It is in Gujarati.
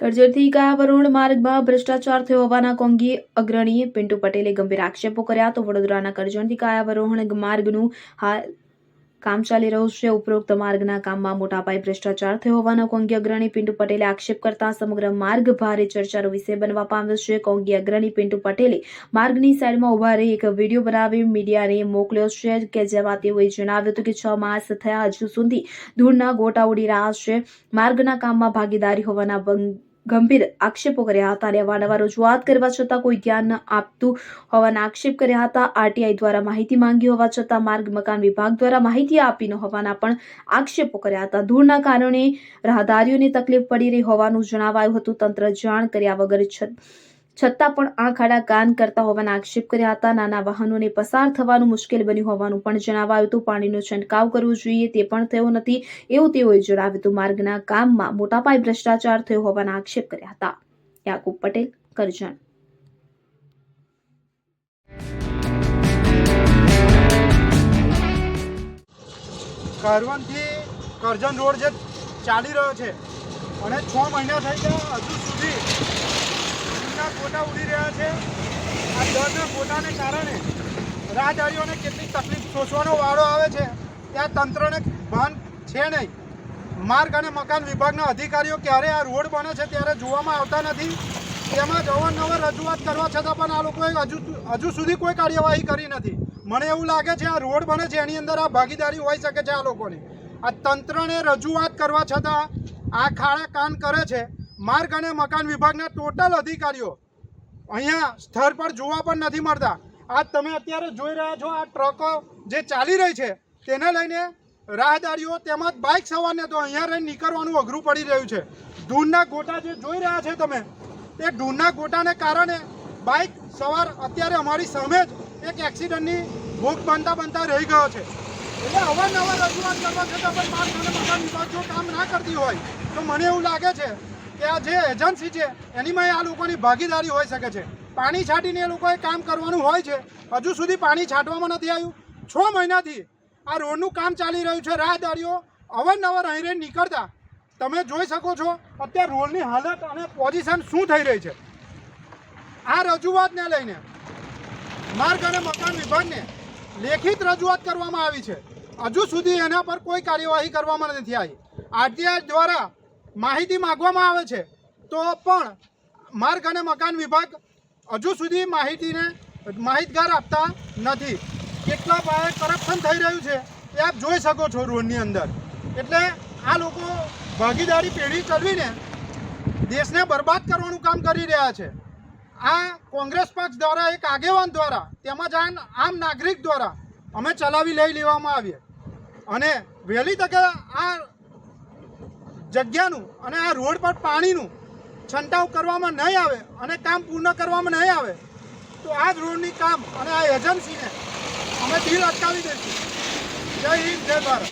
કરજણથી કાયાવરોણ માર્ગમાં ભ્રષ્ટાચાર થયો હોવાના કોંગી અગ્રણી પિન્ટુ પટેલે ગંભીર આક્ષેપો કર્યા તો વડોદરાના કરજણથી કાયાવરોહણ માર્ગનું હાલ કામ ચાલી રહ્યું છે. ઉપરોક્ત માર્ગના કામમાં મોટા પાયે ભ્રષ્ટાચાર થયો હોવાનો કોંગી અગ્રણી પિન્ટુ પટેલે આક્ષેપ કરતા સમગ્ર માર્ગ ભારે ચર્ચાનો વિષય બનવા પામ્યો છે. કોંગી અગ્રણી પિન્ટુ પટેલે માર્ગની સાઈડમાં ઊભા રહી એક વીડિયો બનાવી મીડિયાને મોકલ્યો છે કે જેમાં તેઓએ જણાવ્યું હતું કે છ માસ થયા હજુ સુધી ધૂળના ગોટા ઉડી રહ્યા છે. માર્ગના કામમાં ભાગીદારી હોવાના ગંભીર આક્ષેપો કર્યા હતા અને અવારનવાર રજૂઆત કરવા છતાં કોઈ ધ્યાન ન આપતું હોવાના આક્ષેપ કર્યા હતા. આરટીઆઈ દ્વારા માહિતી માંગી હોવા છતાં માર્ગ, મકાન વિભાગ દ્વારા માહિતી આપી ન હોવાના પણ આક્ષેપો કર્યા હતા. ધૂળના કારણે રાહદારીઓને તકલીફ પડી રહી હોવાનું જણાવાયું હતું. તંત્ર જાણ કર્યા વગર છ- છતાં પણ આંખ આડા કાન કરતા હોવાના આક્ષેપ કર્યા હતા. નાના વાહનોને પસાર થવાનું મુશ્કેલ બન્યું હોવાનું પણ જણાવાયું હતું. પાણીનો છંટકાવ કરવો જોઈએ તે પણ થયો નથી એવું તેઓએ જણાવ્યું હતું. માર્ગના કામમાં મોટા ભ્રષ્ટાચાર થયો હોવાના આક્ષેપ કર્યા હતા. યાકુબ પટેલ, કરજણ. કરજણ રોડ જે ચાલી રહ્યો છે. અને છ મહિના થઈ ગયા, હજુ દૂધના ઉડી રહ્યા છે. આ દરના ફોટાને કારણે રાહદારીઓને કેટલી તકલીફ સોચવાનો વાળો આવે છે. ત્યાં તંત્રને ભાન છે નહીં. માર્ગ અને મકાન વિભાગના અધિકારીઓ ક્યારે આ રોડ બને છે ત્યારે જોવામાં આવતા નથી. તેમાં અવારનવાર રજૂઆત કરવા છતાં પણ આ લોકોએ હજુ હજુ સુધી કોઈ કાર્યવાહી કરી નથી. મને એવું લાગે છે આ રોડ બને છે, એની અંદર આ ભાગીદારી હોઈ શકે છે આ લોકોની. આ તંત્રને રજૂઆત કરવા છતાં આ ખાડા કાન કરે છે. માર્ગ અને મકાન વિભાગના ટોટલ અધિકારીઓ અહીંયા સ્થળ પર જોવા પણ નથી મળતા. આ તમે અત્યારે જોઈ રહ્યા છો, આ ટ્રકો જે ચાલી રહી છે, તેને લઈને રાહદારીઓ તેમજ બાઇક સવારને તો અહીંયા રહીને નીકળવાનું અઘરું પડી રહ્યું છે. ધૂળના ગોટા જે જોઈ રહ્યા છે તમે, એ ધૂળના ગોટાને કારણે બાઇક સવાર અત્યારે અમારી સામે જ એક એક્સિડન્ટની ભોગ બનતા બનતા રહી ગયો છે. એટલે અવારનવાર રજૂઆત કરવા છતાં પણ માર્ગ અને મકાન વિભાગ જો કામ ના કરતી હોય, તો મને એવું લાગે છે કે આ જે એજન્સી છે, એનીમાં આ લોકોની ભાગીદારી હોઈ શકે છે. પાણી છાંટીને એ લોકોએ કામ કરવાનું હોય છે. હજુ સુધી પાણી છાંટવામાં નથી આવ્યું. છ મહિનાથી આ રોડનું કામ ચાલી રહ્યું છે. રાહદારીઓ અવારનવાર અહીં રહીને નીકળતા. તમે જોઈ શકો છો, અત્યારે રોડની હાલત અને પોઝિશન શું થઈ રહી છે. આ રજૂઆતને લઈને માર્ગ અને મકાન વિભાગને લેખિત રજૂઆત કરવામાં આવી છે. હજુ સુધી એના પર કોઈ કાર્યવાહી કરવામાં નથી આવી. આરટીઆઈ દ્વારા માહિતી માંગવામાં આવે છે, તો પણ માર્ગ અને મકાન વિભાગ હજુ સુધી માહિતીને માહિતગાર આપતા નથી. કેટલા પાયે કરપ્શન થઈ રહ્યું છે એ આપ જોઈ શકો છો રોડની અંદર. એટલે આ લોકો ભાગીદારી પેઢી કરવીને દેશને બરબાદ કરવાનું કામ કરી રહ્યા છે. આ કોંગ્રેસ પક્ષ દ્વારા, એક આગેવાન દ્વારા, તેમજ આમ નાગરિક દ્વારા અમે ચલાવી લઈ લેવામાં આવીએ. અને વહેલી તકે આ જગ્યાનું અને આ રોડ પર પાણીનું છંટાવ કરવામાં નહીં આવે અને કામ પૂર્ણ કરવામાં નહીં આવે, તો આ જ રોડની કામ અને આ એજન્સીને અમે ઢીલ અટકાવી દઈશું. જય હિન્દ, જય ભારત.